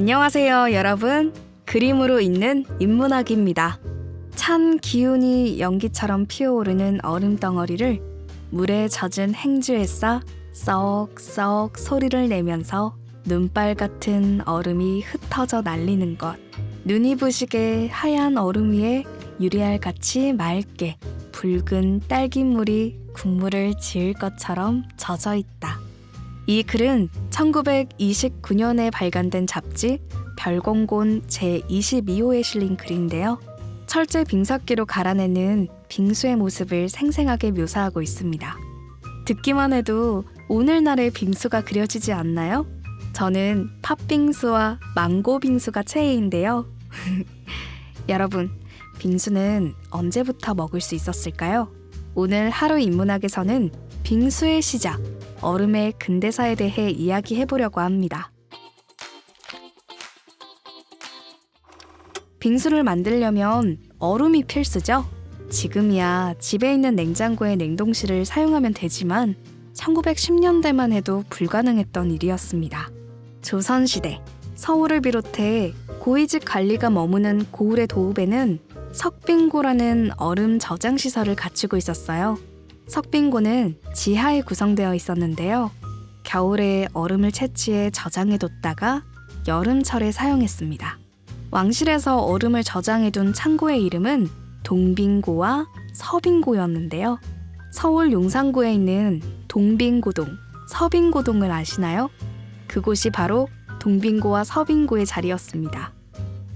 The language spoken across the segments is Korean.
안녕하세요, 여러분. 그림으로 있는 인문학입니다. 찬 기운이 연기처럼 피어오르는 얼음 덩어리를 물에 젖은 행주에 싸 썩썩 소리를 내면서 눈발 같은 얼음이 흩어져 날리는 것. 눈이 부시게 하얀 얼음 위에 유리알 같이 맑게 붉은 딸기물이 국물을 지을 것처럼 젖어 있다. 이 글은 1929년에 발간된 잡지 별공곤 제22호에 실린 글인데요. 철제 빙석기로 갈아내는 빙수의 모습을 생생하게 묘사하고 있습니다. 듣기만 해도 오늘날의 빙수가 그려지지 않나요? 저는 팥빙수와 망고 빙수가 최애인데요. 여러분, 빙수는 언제부터 먹을 수 있었을까요? 오늘 하루 인문학에서는 빙수의 시작, 얼음의 근대사에 대해 이야기해 보려고 합니다. 빙수를 만들려면 얼음이 필수죠. 지금이야 집에 있는 냉장고의 냉동실을 사용하면 되지만 1910년대만 해도 불가능했던 일이었습니다. 조선시대 서울을 비롯해 고위직 관리가 머무는 고을의 도읍에는 석빙고라는 얼음 저장 시설을 갖추고 있었어요. 석빙고는 지하에 구성되어 있었는데요. 겨울에 얼음을 채취해 저장해뒀다가 여름철에 사용했습니다. 왕실에서 얼음을 저장해둔 창고의 이름은 동빙고와 서빙고였는데요. 서울 용산구에 있는 동빙고동, 서빙고동을 아시나요? 그곳이 바로 동빙고와 서빙고의 자리였습니다.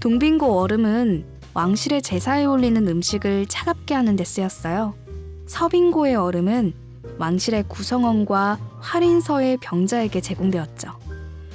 동빙고 얼음은 왕실의 제사에 올리는 음식을 차갑게 하는 데 쓰였어요. 서빙고의 얼음은 왕실의 구성원과 할인서의 병자에게 제공되었죠.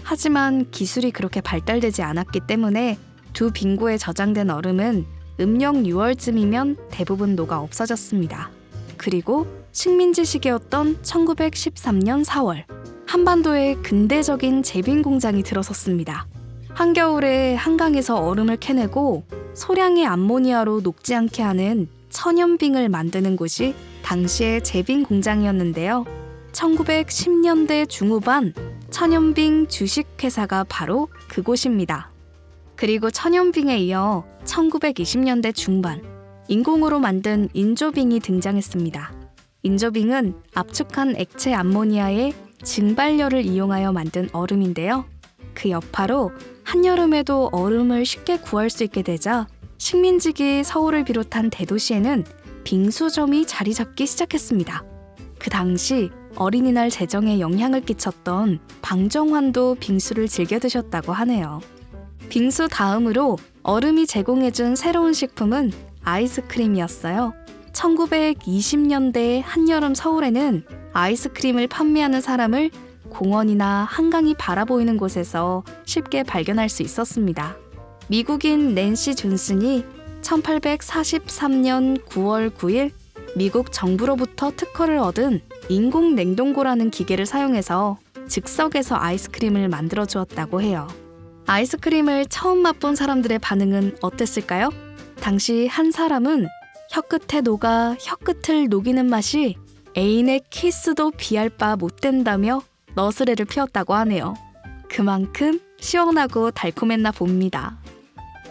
하지만 기술이 그렇게 발달되지 않았기 때문에 두 빙고에 저장된 얼음은 음력 6월쯤이면 대부분 녹아 없어졌습니다. 그리고 식민지 시기였던 1913년 4월, 한반도에 근대적인 제빙 공장이 들어섰습니다. 한겨울에 한강에서 얼음을 캐내고 소량의 암모니아로 녹지 않게 하는 천연빙을 만드는 곳이 당시의 제빙 공장이었는데요. 1910년대 중후반 천연빙 주식회사가 바로 그곳입니다. 그리고 천연빙에 이어 1920년대 중반 인공으로 만든 인조빙이 등장했습니다. 인조빙은 압축한 액체 암모니아에 증발열을 이용하여 만든 얼음인데요. 그 여파로 한여름에도 얼음을 쉽게 구할 수 있게 되자 식민지기 서울을 비롯한 대도시에는 빙수점이 자리 잡기 시작했습니다. 그 당시 어린이날 재정에 영향을 끼쳤던 방정환도 빙수를 즐겨 드셨다고 하네요. 빙수 다음으로 얼음이 제공해준 새로운 식품은 아이스크림이었어요. 1920년대 한여름 서울에는 아이스크림을 판매하는 사람을 공원이나 한강이 바라보이는 곳에서 쉽게 발견할 수 있었습니다. 미국인 낸시 존슨이 1843년 9월 9일 미국 정부로부터 특허를 얻은 인공 냉동고라는 기계를 사용해서 즉석에서 아이스크림을 만들어 주었다고 해요. 아이스크림을 처음 맛본 사람들의 반응은 어땠을까요? 당시 한 사람은 혀끝에 녹아 혀끝을 녹이는 맛이 애인의 키스도 비할 바 못된다며 너스레를 피웠다고 하네요. 그만큼 시원하고 달콤했나 봅니다.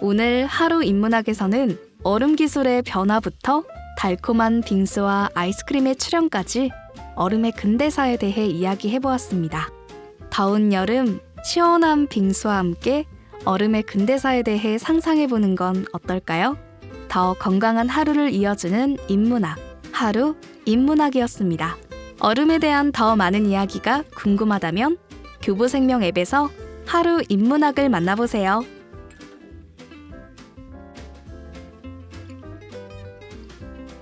오늘 하루 인문학에서는 얼음 기술의 변화부터 달콤한 빙수와 아이스크림의 출현까지 얼음의 근대사에 대해 이야기해 보았습니다. 더운 여름 시원한 빙수와 함께 얼음의 근대사에 대해 상상해 보는 건 어떨까요? 더 건강한 하루를 이어주는 인문학 하루 인문학이었습니다. 얼음에 대한 더 많은 이야기가 궁금하다면 교보생명 앱에서 하루 인문학을 만나보세요.